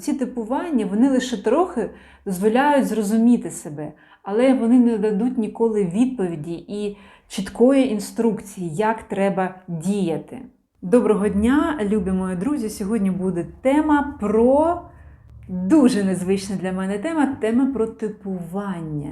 ці типування вони лише трохи дозволяють зрозуміти себе, але вони не дадуть ніколи відповіді і чіткої інструкції, як треба діяти. Доброго дня, любі мої друзі! Сьогодні буде тема про дуже незвична для мене тема тема про типування.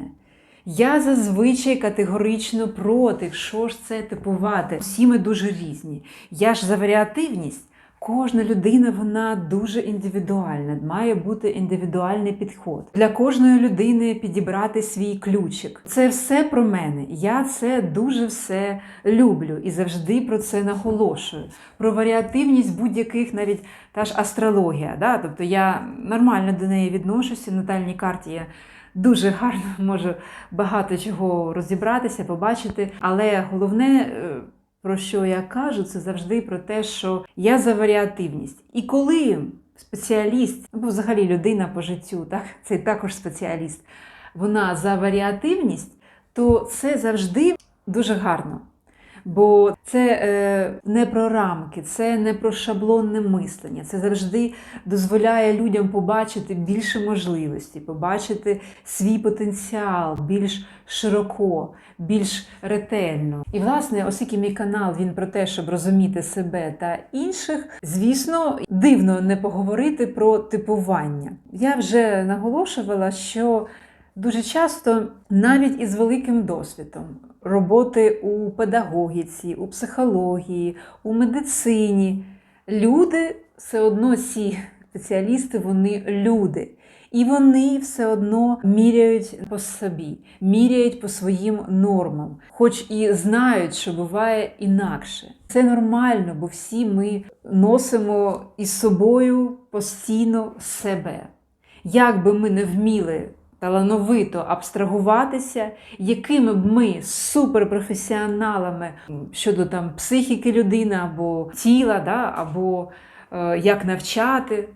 Я зазвичай категорично проти, що ж це типувати. Всі ми дуже різні. Я ж за варіативність. Кожна людина вона дуже індивідуальна, має бути індивідуальний підход. Для кожної людини підібрати свій ключик. Це все про мене. Я це дуже все люблю і завжди про це наголошую. Про варіативність будь-яких, навіть та ж астрологія. Да? Тобто я нормально до неї відношуся. В натальній карті я дуже гарно можу багато чого розібратися, побачити. Але головне. Про що я кажу, це завжди про те, що я за варіативність. І коли спеціаліст, або взагалі людина по життю, так, це також спеціаліст, вона за варіативність, то це завжди дуже гарно. Бо це е, не про рамки, це не про шаблонне мислення. Це завжди дозволяє людям побачити більше можливості, побачити свій потенціал більш широко, більш ретельно. І, власне, оскільки мій канал він про те, щоб розуміти себе та інших, звісно, дивно не поговорити про типування. Я вже наголошувала, що Дуже часто, навіть із великим досвідом роботи у педагогіці, у психології, у медицині, люди все одно ці спеціалісти, вони люди. І вони все одно міряють по собі, міряють по своїм нормам, хоч і знають, що буває інакше. Це нормально, бо всі ми носимо із собою постійно себе. Як би ми не вміли талановито абстрагуватися, якими б ми суперпрофесіоналами щодо там психіки людини або тіла, да, або е, як навчати,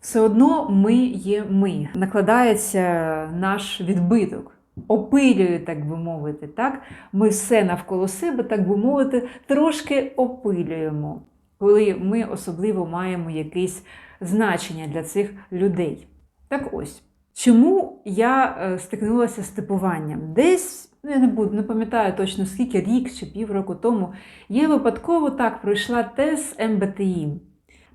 все одно ми є ми. Накладається наш відбиток. Опилює, так би мовити, так? Ми все навколо себе, так би мовити, трошки опилюємо, коли ми особливо маємо якесь значення для цих людей. Так ось. Чому я е, стикнулася з типуванням? Десь, ну я не буду, не пам'ятаю точно скільки, рік чи півроку тому, я випадково так пройшла тест МБТІ.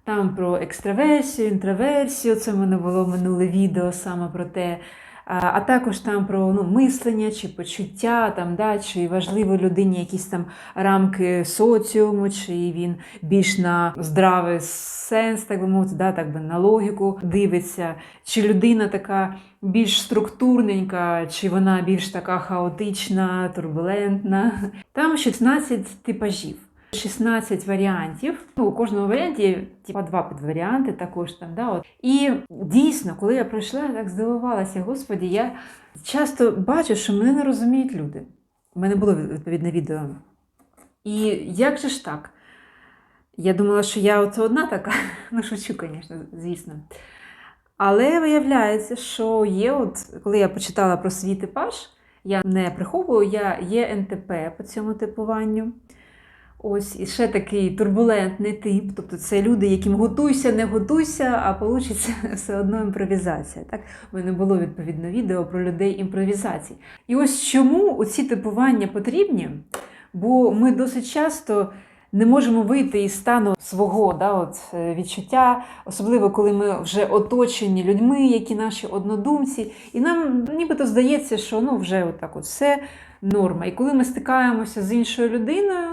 Там про екстраверсію, інтроверсію, це в мене було минуле відео саме про те. А, також там про ну, мислення чи почуття, там, да, чи важливо людині якісь там рамки соціуму, чи він більш на здравий сенс, так би мовити, да, так би на логіку дивиться, чи людина така більш структурненька, чи вона більш така хаотична, турбулентна. Там 16 типажів. 16 варіантів. Ну, у кожному варіанті типа два підваріанти також там. Да, от. І дійсно, коли я пройшла, я так здивувалася, господі, я часто бачу, що мене не розуміють люди. У мене було відповідне відео. І як же ж так? Я думала, що я от одна така, ну шучу, звісно, звісно. Але виявляється, що є, от коли я почитала про свій типаж, я не приховую, я є НТП по цьому типуванню. Ось і ще такий турбулентний тип. Тобто це люди, яким готуйся, не готуйся, а вийде все одно імпровізація. Так, У мене було відповідно відео про людей імпровізацій. І ось чому ці типування потрібні? Бо ми досить часто не можемо вийти із стану свого да, от, е, відчуття, особливо коли ми вже оточені людьми, які наші однодумці, і нам нібито здається, що ну, вже отак от все норма. І коли ми стикаємося з іншою людиною,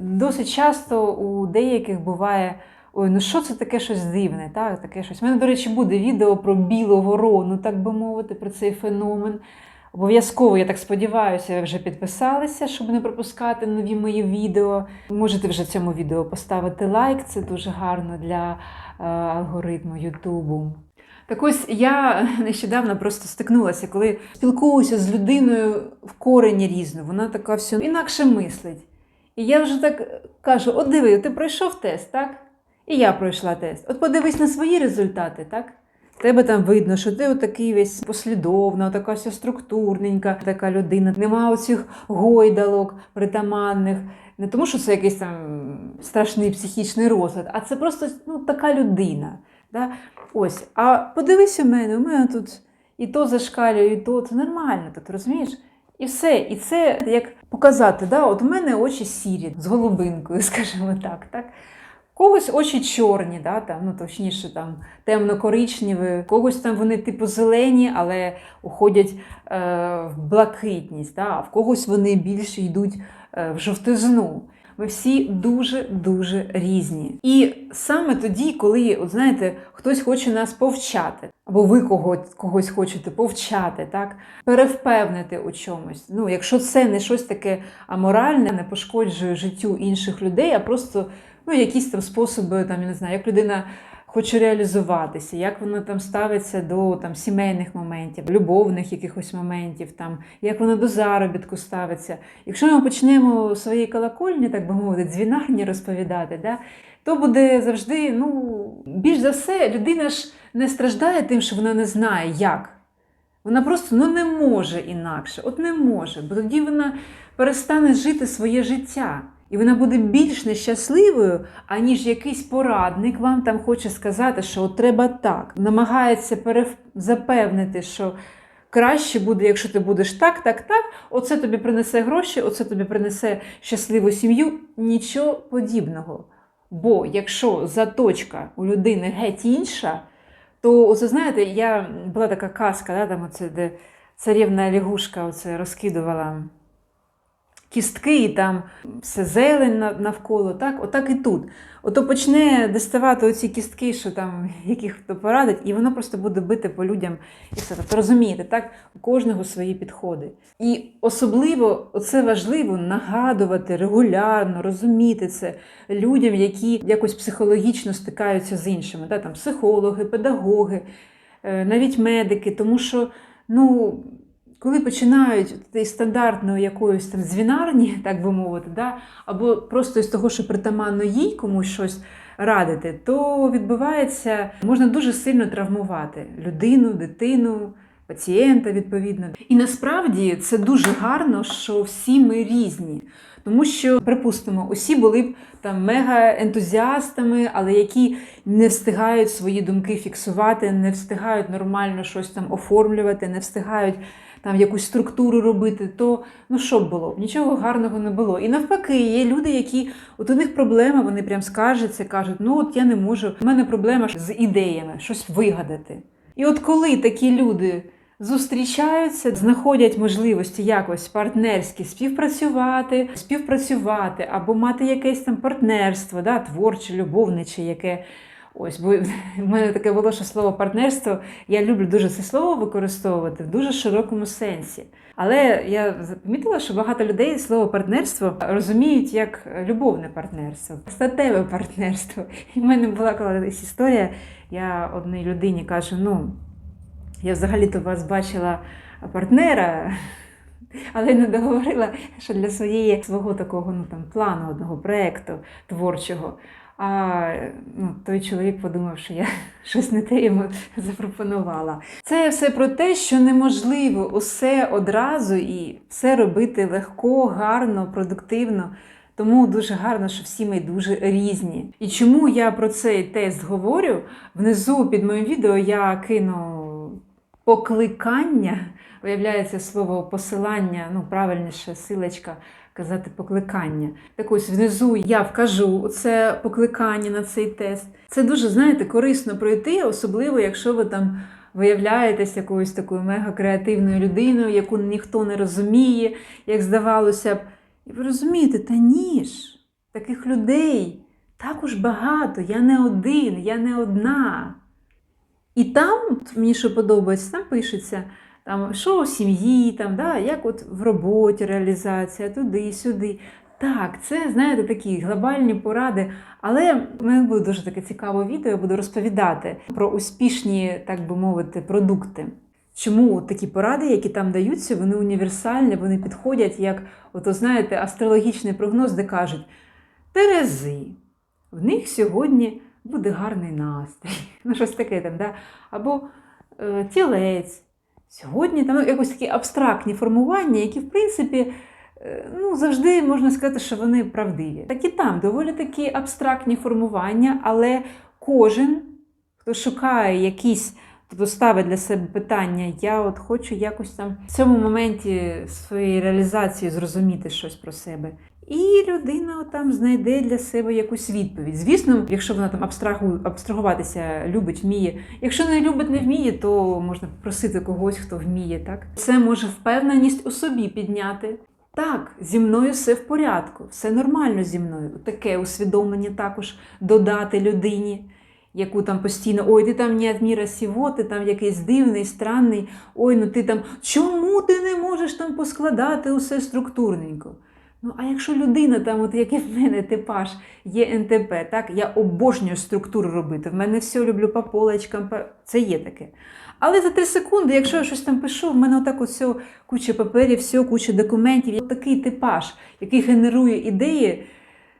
досить часто у деяких буває. Ой, ну що це таке щось дивне? так, таке щось. У мене, до речі, буде відео про білу ворону, так би мовити, про цей феномен. Обов'язково, я так сподіваюся, ви вже підписалися, щоб не пропускати нові мої відео. Можете вже цьому відео поставити лайк, це дуже гарно для е, алгоритму Ютубу. Так ось я нещодавно просто стикнулася, коли спілкуюся з людиною в корені різно, вона така все інакше мислить. І я вже так кажу: от диви, ти пройшов тест, так? І я пройшла тест. От подивись на свої результати, так? Тебе там видно, що ти отакий весь послідовна, така вся структурненька, така людина. Нема оцих гойдалок притаманних. Не тому, що це якийсь там страшний психічний розлад, а це просто ну, така людина. Да? Ось, а подивись у мене, у мене тут і то зашкалює, і то, це нормально, тут розумієш? І все. І це як показати, да? от в мене очі сірі з голубинкою, скажімо так. так? Когось очі чорні, да, там, ну точніше, там темно-коричневі, когось там вони типу зелені, але уходять е, в блакитність, да, а в когось вони більше йдуть е, в жовтизну. Ми всі дуже-дуже різні. І саме тоді, коли, от знаєте, хтось хоче нас повчати, або ви когось, когось хочете повчати, так, перевпевнити у чомусь. Ну, якщо це не щось таке аморальне, не пошкоджує життю інших людей, а просто ну, якісь там способи, там, я не знаю, як людина хоче реалізуватися, як вона там ставиться до там, сімейних моментів, любовних якихось моментів, там, як вона до заробітку ставиться. Якщо ми почнемо свої колокольні, так би мовити, дзвінарні розповідати, да, то буде завжди, ну, більш за все, людина ж не страждає тим, що вона не знає, як. Вона просто ну, не може інакше, от не може, бо тоді вона перестане жити своє життя. І вона буде більш нещасливою, аніж якийсь порадник вам там хоче сказати, що от треба так. Намагається перев... запевнити, що краще буде, якщо ти будеш так, так, так. Оце тобі принесе гроші, оце тобі принесе щасливу сім'ю. Нічого подібного. Бо якщо заточка у людини геть інша, то оце знаєте, я була така казка, да, там оце, де царівна лягушка оце розкидувала кістки, і там все зелень навколо. Так, Отак і тут. Ото почне доставати оці кістки, що там яких хто порадить, і воно просто буде бити по людям. І все. Тобто розумієте, так? У кожного свої підходи. І особливо це важливо нагадувати регулярно, розуміти це людям, які якось психологічно стикаються з іншими. Так? Там Психологи, педагоги, е, навіть медики, тому що, ну коли починають із стандартної якоїсь там звінарні, так би мовити, да, або просто із того, що притаманно їй комусь щось радити, то відбувається, можна дуже сильно травмувати людину, дитину. Пацієнта, відповідно. І насправді це дуже гарно, що всі ми різні. Тому що, припустимо, усі були б там мега-ентузіастами, але які не встигають свої думки фіксувати, не встигають нормально щось там оформлювати, не встигають там якусь структуру робити, то ну що б було? Нічого гарного не було. І навпаки, є люди, які от у них проблема, вони прям скаржаться, кажуть, ну от я не можу, у мене проблема з ідеями, щось вигадати. І от коли такі люди. Зустрічаються, знаходять можливості якось партнерськи співпрацювати, співпрацювати або мати якесь там партнерство, да, творче, любовниче, яке Ось, бо в мене таке було, що слово партнерство. Я люблю дуже це слово використовувати в дуже широкому сенсі. Але я помітила, що багато людей слово партнерство розуміють як любовне партнерство, статеве партнерство. І в мене була колись історія. Я одній людині кажу: ну, я взагалі-то вас бачила партнера. Але не договорила, що для своєї свого такого ну там плану одного проєкту творчого а ну, той чоловік подумав, що я щось не те йому запропонувала. Це все про те, що неможливо усе одразу і все робити легко, гарно, продуктивно. Тому дуже гарно, що всі ми дуже різні. І чому я про цей тест говорю? Внизу під моїм відео я кину покликання, виявляється слово посилання, ну правильніше, силочка казати покликання. Так ось внизу я вкажу це покликання на цей тест. Це дуже, знаєте, корисно пройти, особливо, якщо ви там виявляєтесь якоюсь такою мега-креативною людиною, яку ніхто не розуміє, як здавалося б. І ви розумієте, та ні ж, таких людей також багато, я не один, я не одна. І там, мені що подобається, там пишеться там, що у сім'ї, там, да, як от в роботі реалізація, туди, сюди. Так, це, знаєте, такі глобальні поради. Але в мене буде дуже таке цікаве відео, я буду розповідати про успішні, так би мовити, продукти. Чому такі поради, які там даються, вони універсальні, вони підходять як, от, знаєте, астрологічний прогноз, де кажуть, Терези, в них сьогодні буде гарний настрій. Ну, щось таке там, да? або е, тілець. Сьогодні там якось такі абстрактні формування, які, в принципі, е, ну, завжди можна сказати, що вони правдиві. Так і там доволі такі абстрактні формування, але кожен, хто шукає якісь, тобто ставить для себе питання, я от хочу якось там в цьому моменті своєї реалізації зрозуміти щось про себе. І людина там знайде для себе якусь відповідь. Звісно, якщо вона там абстрагу, абстрагуватися любить, вміє. Якщо не любить, не вміє, то можна просити когось, хто вміє. Так це може впевненість у собі підняти. Так, зі мною все в порядку, все нормально зі мною. Таке усвідомлення також додати людині, яку там постійно, ой, ти там не адміра сіво, ти там якийсь дивний, странний, ой, ну ти там, чому ти не можеш там поскладати усе структурненько? Ну, а якщо людина, там, от як і в мене типаж, є НТП, так, я обожнюю структуру робити. В мене все люблю по полочкам, по... це є таке. Але за три секунди, якщо я щось там пишу, в мене отак от все, куча паперів, все, куча документів. Такий типаж, який генерує ідеї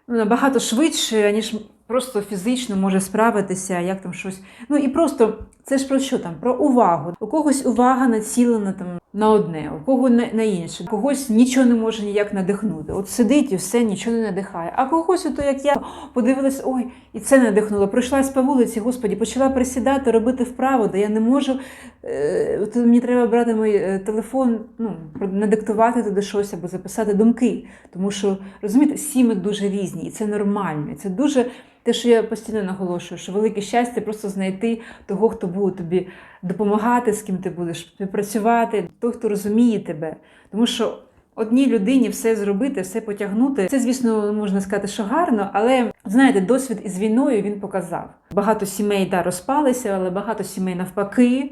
ну, набагато швидше, ніж просто фізично може справитися, як там щось. Ну і просто це ж про що там? Про увагу. У когось увага націлена там на одне, у кого на, на інше, когось нічого не може ніяк надихнути. От сидить і все нічого не надихає. А когось, ото як я подивилась, ой, і це надихнуло. Пройшлась по вулиці, господі, почала присідати, робити вправо, де я не можу. Е, от мені треба брати мій е, телефон, ну, надиктувати туди щось або записати думки. Тому що, розумієте, всі ми дуже різні, і це нормально. І це дуже те, що я постійно наголошую, що велике щастя просто знайти того, хто буде тобі допомагати, з ким ти будеш співпрацювати, той, хто розуміє тебе. Тому що одній людині все зробити, все потягнути. Це, звісно, можна сказати, що гарно, але знаєте, досвід із війною він показав. Багато сімей да, розпалися, але багато сімей навпаки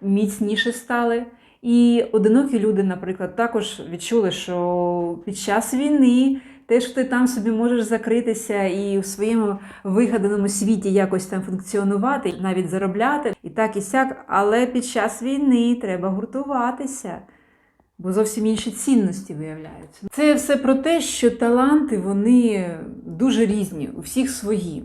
міцніше стали. І одинокі люди, наприклад, також відчули, що під час війни теж ти там собі можеш закритися і в своєму вигаданому світі якось там функціонувати, навіть заробляти і так і сяк. Але під час війни треба гуртуватися, бо зовсім інші цінності виявляються. Це все про те, що таланти вони дуже різні, у всіх свої.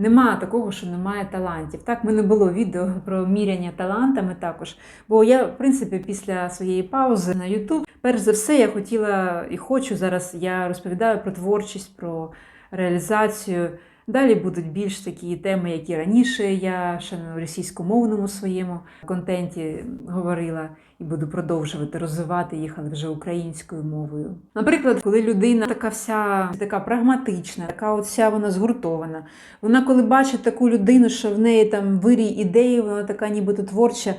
Нема такого, що немає талантів. Так, в мене було відео про міряння талантами також. Бо я, в принципі, після своєї паузи на YouTube, перш за все, я хотіла і хочу зараз. Я розповідаю про творчість, про реалізацію. Далі будуть більш такі теми, які раніше я ще на російськомовному своєму контенті говорила і буду продовжувати розвивати їх, але вже українською мовою. Наприклад, коли людина така вся така прагматична, така от вся вона згуртована. Вона, коли бачить таку людину, що в неї там вирій ідеї, вона така нібито творча.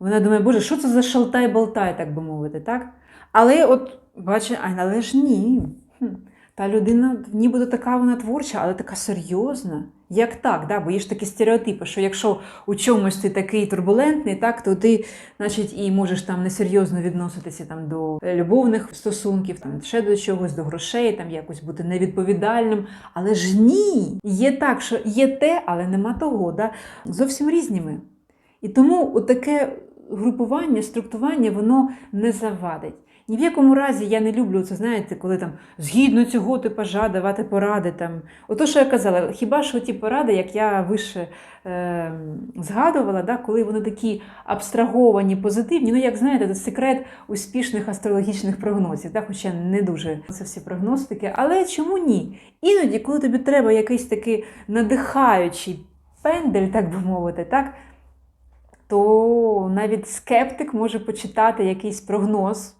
Вона думає, боже, що це за шалтай-болтай, так би мовити, так? Але от бачить, але ж ні. Та людина нібито така вона творча, але така серйозна. Як так? Да? Бо є ж такі стереотипи, що якщо у чомусь ти такий турбулентний, так, то ти значить, і можеш там несерйозно відноситися там, до любовних стосунків, там, ще до чогось, до грошей, там, якось бути невідповідальним. Але ж ні, є так, що є те, але нема того. Да? Зовсім різними. І тому таке групування, структування, воно не завадить. Ні в якому разі я не люблю це, знаєте, коли там згідно цього типажа давати поради. Там. Ото, що я казала, хіба що ті поради, як я вище е, згадувала, да, коли вони такі абстраговані, позитивні, ну, як знаєте, це секрет успішних астрологічних прогнозів, да, хоча не дуже це всі прогностики. Але чому ні? Іноді, коли тобі треба якийсь такий надихаючий пендель, так би мовити, так, то навіть скептик може почитати якийсь прогноз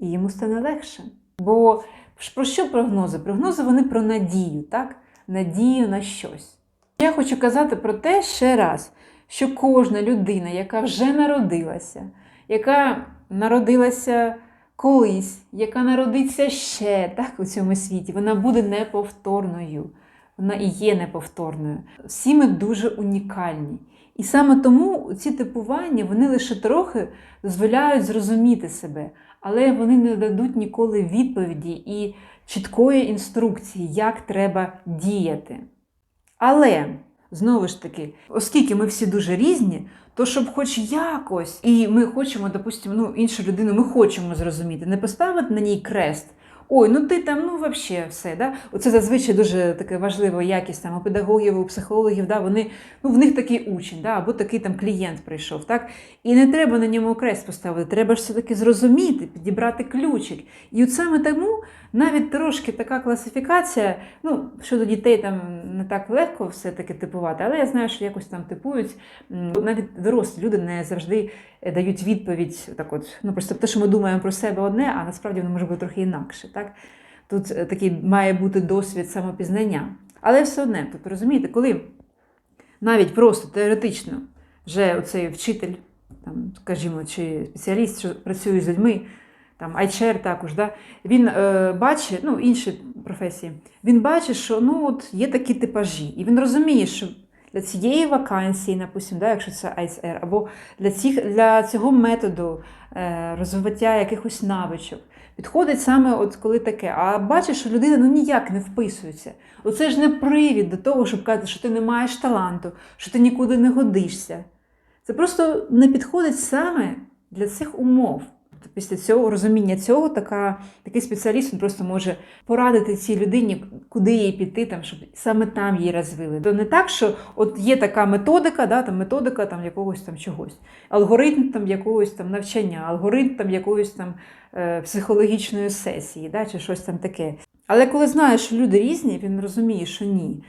і йому стане легше. Бо про що прогнози? Прогнози вони про надію, так? Надію на щось. Я хочу казати про те ще раз, що кожна людина, яка вже народилася, яка народилася колись, яка народиться ще так, у цьому світі, вона буде неповторною. Вона і є неповторною. Всі ми дуже унікальні. І саме тому ці типування вони лише трохи дозволяють зрозуміти себе але вони не дадуть ніколи відповіді і чіткої інструкції, як треба діяти. Але, знову ж таки, оскільки ми всі дуже різні, то щоб хоч якось, і ми хочемо, допустимо, ну, іншу людину ми хочемо зрозуміти, не поставити на ній крест. Ой, ну ти там, ну взагалі все. Да? Оце зазвичай дуже таке важлива якість там, у педагогів, у психологів, да? вони, ну, в них такий учень, да? або такий там клієнт прийшов. Так? І не треба на ньому крест поставити, треба ж все-таки зрозуміти, підібрати ключик. І от саме тому навіть трошки така класифікація, ну, щодо дітей там не так легко все-таки типувати, але я знаю, що якось там типують. Навіть дорослі люди не завжди е, дають відповідь. Так от, ну просто те, що ми думаємо про себе одне, а насправді воно може бути трохи інакше. Так? Тут е, такий має бути досвід самопізнання. Але все одне, тут розумієте, коли навіть просто теоретично вже оцей вчитель, там, скажімо, чи спеціаліст, що працює з людьми, там айчер також, да, він е, бачить, ну, інші професії, він бачить, що ну, от є такі типажі, і він розуміє, що для цієї вакансії, допустим, да, якщо це ISR, або для, цих, для цього методу е, розвиття якихось навичок, підходить саме от коли таке. А бачиш, що людина ну, ніяк не вписується. Оце ж не привід до того, щоб казати, що ти не маєш таланту, що ти нікуди не годишся. Це просто не підходить саме для цих умов. Після цього розуміння цього така, такий спеціаліст він просто може порадити цій людині, куди їй піти, там, щоб саме там її розвили. То не так, що от є така методика, да, там, методика там, якогось там чогось, алгоритм там, якогось там навчання, алгоритм там, якоїсь там е, психологічної сесії, да, чи щось там таке. Але коли знаєш, що люди різні, він розуміє, що ні,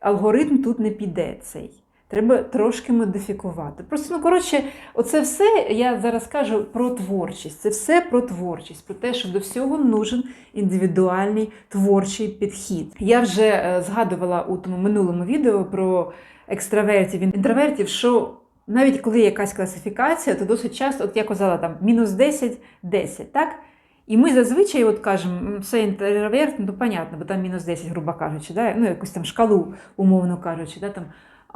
алгоритм тут не піде цей. Треба трошки модифікувати. Просто, ну, коротше, оце все я зараз кажу про творчість. Це все про творчість, про те, що до всього нужен індивідуальний творчий підхід. Я вже е, згадувала у тому минулому відео про екстравертів інтровертів, що навіть коли є якась класифікація, то досить часто, от я казала, там мінус 10, 10, так? І ми зазвичай от кажемо, «М, це інтроверт, ну, понятно, бо там мінус 10, грубо кажучи, да? ну, якусь там шкалу, умовно кажучи, да? там,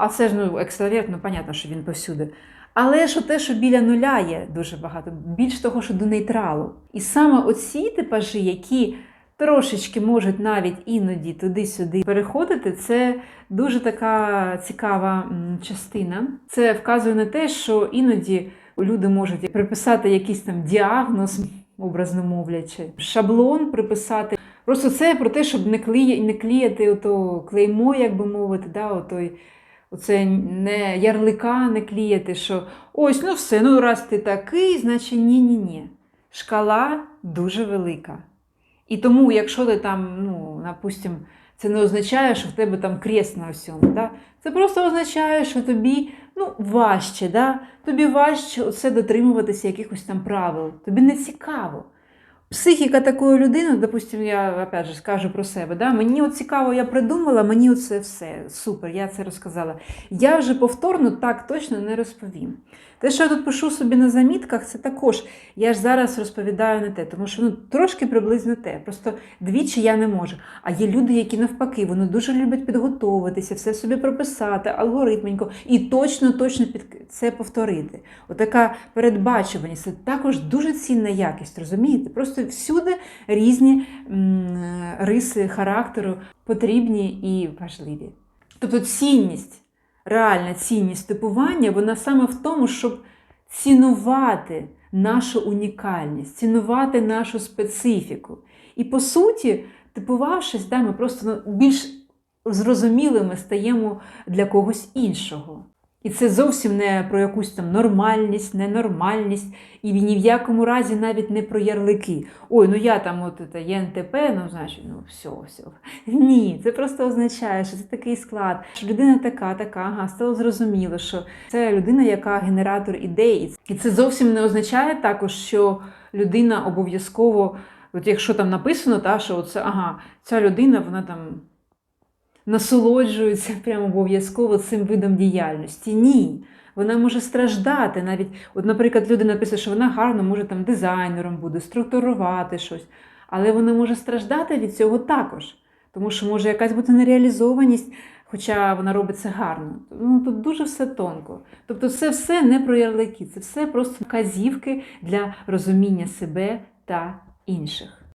а це ж ну, екстраверт, ну, понятно, що він повсюди. Але що те, що біля нуля є дуже багато, більш того, що до нейтралу. І саме оці типажі, які трошечки можуть навіть іноді туди-сюди переходити, це дуже така цікава частина. Це вказує на те, що іноді люди можуть приписати якийсь там діагноз, образно мовлячи, шаблон приписати. Просто це про те, щоб не клеїти ото клеймо, як би мовити, да, отой, оце не ярлика не клеїти, що ось, ну все, ну раз ти такий, значить ні-ні-ні. Шкала дуже велика. І тому, якщо ти там, ну, напустим, це не означає, що в тебе там крест на всьому. Да? Це просто означає, що тобі ну, важче, да? тобі важче оце дотримуватися якихось там правил. Тобі не цікаво. Психіка такої людини, допустим, я опять же скажу про себе. Да? Мені от цікаво, я придумала, мені оце все супер, я це розказала. Я вже повторно так точно не розповім. Те, що я тут пишу собі на замітках, це також я ж зараз розповідаю не те, тому що ну, трошки приблизно те. Просто двічі я не можу. А є люди, які навпаки, вони дуже люблять підготовитися, все собі прописати, алгоритменько, і точно, точно під це повторити. Отака передбачуваність це також дуже цінна якість, розумієте? Просто всюди різні риси характеру потрібні і важливі. Тобто цінність реальна цінність типування, вона саме в тому, щоб цінувати нашу унікальність, цінувати нашу специфіку. І по суті, типувавшись, да, ми просто ну, більш зрозумілими стаємо для когось іншого. І це зовсім не про якусь там нормальність, ненормальність, і ні в якому разі навіть не про ярлики. Ой, ну я там от це ЄНТП, ну значить, ну все, все. Ні, це просто означає, що це такий склад, що людина така, така, ага, стало зрозуміло, що це людина, яка генератор ідей. І це зовсім не означає також, що людина обов'язково, от якщо там написано, та, що оце, ага, ця людина, вона там насолоджується прямо обов'язково цим видом діяльності. Ні. Вона може страждати навіть, от, наприклад, люди написали, що вона гарно може там дизайнером буде, структурувати щось, але вона може страждати від цього також, тому що може якась бути нереалізованість, хоча вона робить це гарно. Ну, Тут дуже все тонко. Тобто це все не про ярлики, це все просто вказівки для розуміння себе та інших.